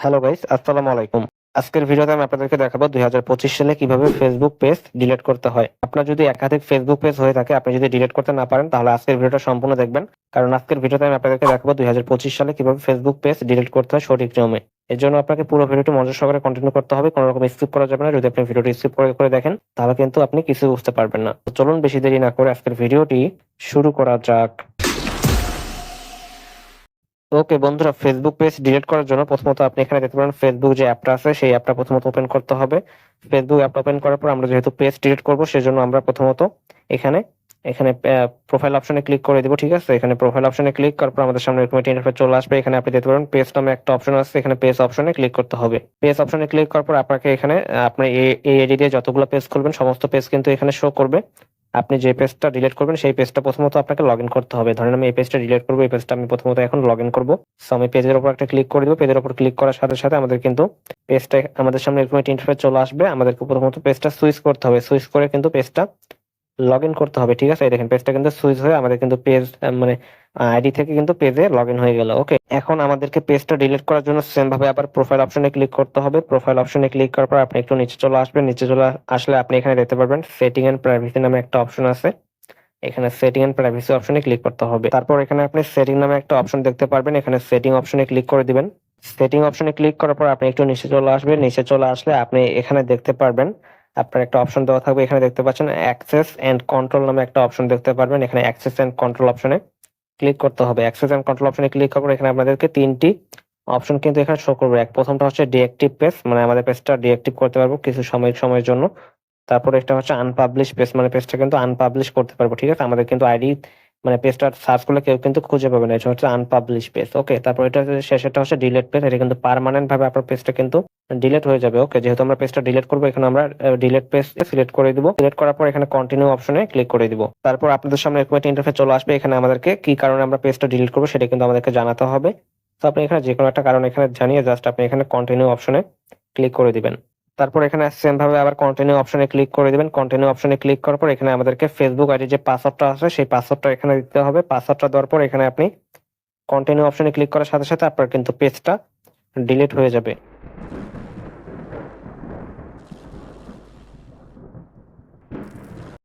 Hello guys আসসালামু আলাইকুম আজকের ভিডিওতে আমি আপনাদেরকে দেখাবো দুই হাজার পঁচিশ সালে কীভাবে ফেসবুক পেজ ডিলিট করতে হয়। আপনার যদি একাধিক ফেসবুক পেজ হয়ে থাকে, আপনি যদি ডিলিট করতে না পারেন, তাহলে আজকের ভিডিওটা সম্পূর্ণ দেখবেন। কারণ আজকের ভিডিওতে আমি আপনাদেরকে দেখাবো দুই হাজার পঁচিশ সালে কীভাবে ফেসবুক পেজ ডিলিট করতে হয় সঠিক নিয়মে। এর জন্য আপনাকে পুরো ভিডিওটি মনোযোগ সহকারে কন্টিনিউ করতে হবে, কোনো রকম স্কিপ করা যাবে না। যদি আপনি ভিডিওটি স্কিপ করে করে দেখেন, তাহলে কিন্তু আপনি কিছু বুঝতে পারবেন না। চলুন বেশি দেরি না করে আজকের ভিডিওটি শুরু করা যাক। ওকে বন্ধুরা ফেসবুক পেজ ডিলিট করার জন্য প্রথমত আপনি এখানে দেখতে পারেন ফেসবুক যে অ্যাপটা আছে, সেই অ্যাপটা প্রথমত ওপেন করতে হবে। ফেসবুক অ্যাপটা ওপেন করার পর আমরা যেহেতু পেজ ডিলিট করব, সেজন্য আমরা প্রথমত এখানে এখানে প্রোফাইল অপশনে ক্লিক করে দিব, ঠিক আছে? এখানে প্রোফাইল অপশনে ক্লিক করার পর আমাদের সামনে এরকম ইন্টারফেস চলে আসবে। এখানে আপনি দেখতে পারেন পেজ নামে একটা অপশন আছে, এখানে পেজ অপশনে ক্লিক করতে হবে। পেজ অপশনে ক্লিক করার পর আপনাকে এখানে আপনি এই এই এডি দিয়ে যতগুলো পেজ খুলবেন, সমস্ত পেজ কিন্তু এখানে শো করবে। আপনি যে পেজটা ডিলিট করবেন, সেই পেজটা প্রথমত আপনাকে লগ ইন করতে হবে। ধরেন আমি এই পেজটা ডিলিট করব, এই পেজটা আমি প্রথমত এখন লগ ইন করব। সো আমি পেজের উপর একটা ক্লিক করে দেবো। পেজের উপর ক্লিক করার সাথে সাথে আমাদের কিন্তু পেজটা আমাদের সামনে এরকম একটা ইন্টারফেস চলে আসবে। আমাদেরকে প্রথমত পেজটা সুইচ করতে হবে। সুইচ করে কিন্তু পেজটা লগ ইন করতে হবে, ঠিক আছে? দেখেন পেজটা কিন্তু সুইচ হয়ে আমাদের কিন্তু পেজ মানে আইডি থেকে কিন্তু পেজে লগ ইন হয়ে গেল ওকে এখন আমাদেরকে পেজটা ডিলিট করার জন্য সেম ভাবে আবার প্রোফাইল অপশনে ক্লিক করতে হবে। প্রোফাইল অপশনে ক্লিক করার পর আপনি একটু নিচে চলে আসবেন। নিচে চলে আসলে আপনি এখানে দেখতে পারবেন সেটিং এন্ড প্রাইভেসি নামে একটা অপশন আছে। এখানে সেটিং এন্ড প্রাইভেসি অপশনে ক্লিক করতে হবে। তারপর এখানে আপনি সেটিং নামে একটা অপশন দেখতে পারবেন। এখানে সেটিং অপশনে ক্লিক করে দিবেন। সেটিং অপশনে ক্লিক করার পর আপনি একটু নিচে চলে আসবেন। নিচে চলে আসলে আপনি এখানে দেখতে পারবেন আপনার একটা অপশন দেওয়া থাকবে। এখানে দেখতে পাচ্ছেন অ্যাক্সেস এন্ড কন্ট্রোল নামে একটা অপশন দেখতে পারবেন। এখানে অ্যাক্সেস এন্ড কন্ট্রোল অপশনে ক্লিক করতে হবে। অ্যাক্সেস এন্ড কন্ট্রোল অপশনে ক্লিক পর এখানে আপনাদেরকে তিনটি অপশন কিন্তু এখানে শো করবে। এক, প্রথমটা হচ্ছে ডিএক্টিভ পেজ মানে আমাদের পেজটা ডিএক্টিভ করতে পারব কিছু সাময়িক সময়ের জন্য। তারপর একটা হচ্ছে আনপাবলিশ পেজ মানে পেজটা কিন্তু আনপাবলিশ করতে পারব, ঠিক আছে? আমাদের কিন্তু আইডি মানে পেজটা সার্চ করলে কেউ কিন্তু খুঁজে পাবে না। এটা হচ্ছে আনপাবলিশ পেজ ওকে তারপর এটা শেষেরটা হচ্ছে ডিলেট পেজ এটা কিন্তু পার্মানেন্ট ভাবে আপনার পেজটা কিন্তু ডিলেট হয়ে যাবে। ওকে যেহেতু আমরা পেজটা ডিলেট করব, এখানে আমরা ডিলেট পেজ সিলেক্ট করে দিব। সিলেক্ট করার পর এখানে কন্টিনিউ অপশনে ক্লিক করে দিব। তারপর আপনাদের সামনে এরকম একটা ইন্টারফেস চলে আসবে, এখানে আমাদেরকে কি কারণে আমরা পেজটা ডিলিট করব সেটা কিন্তু আমাদেরকে জানাতে হবে। তো আপনি এখানে যে কোনো একটা কারণ এখানে জানিয়ে জাস্ট আপনি এখানে কন্টিনিউ অপশনে ক্লিক করে দিবেন। তারপর এখানে সেম ভাবে আবার কন্টিনিউ অপশনে ক্লিক করে দিবেন। কন্টিনিউ অপশনে ক্লিক করার পর এখানে আমাদেরকে ফেসবুক আইডি যে পাসওয়ার্ডটা আছে, সেই পাসওয়ার্ডটা এখানে দিতে হবে। পাসওয়ার্ডটা দেওয়ার পর এখানে আপনি কন্টিনিউ অপশনে ক্লিক করার সাথে সাথে আপনার কিন্তু পেজটা ডিলিট হয়ে যাবে।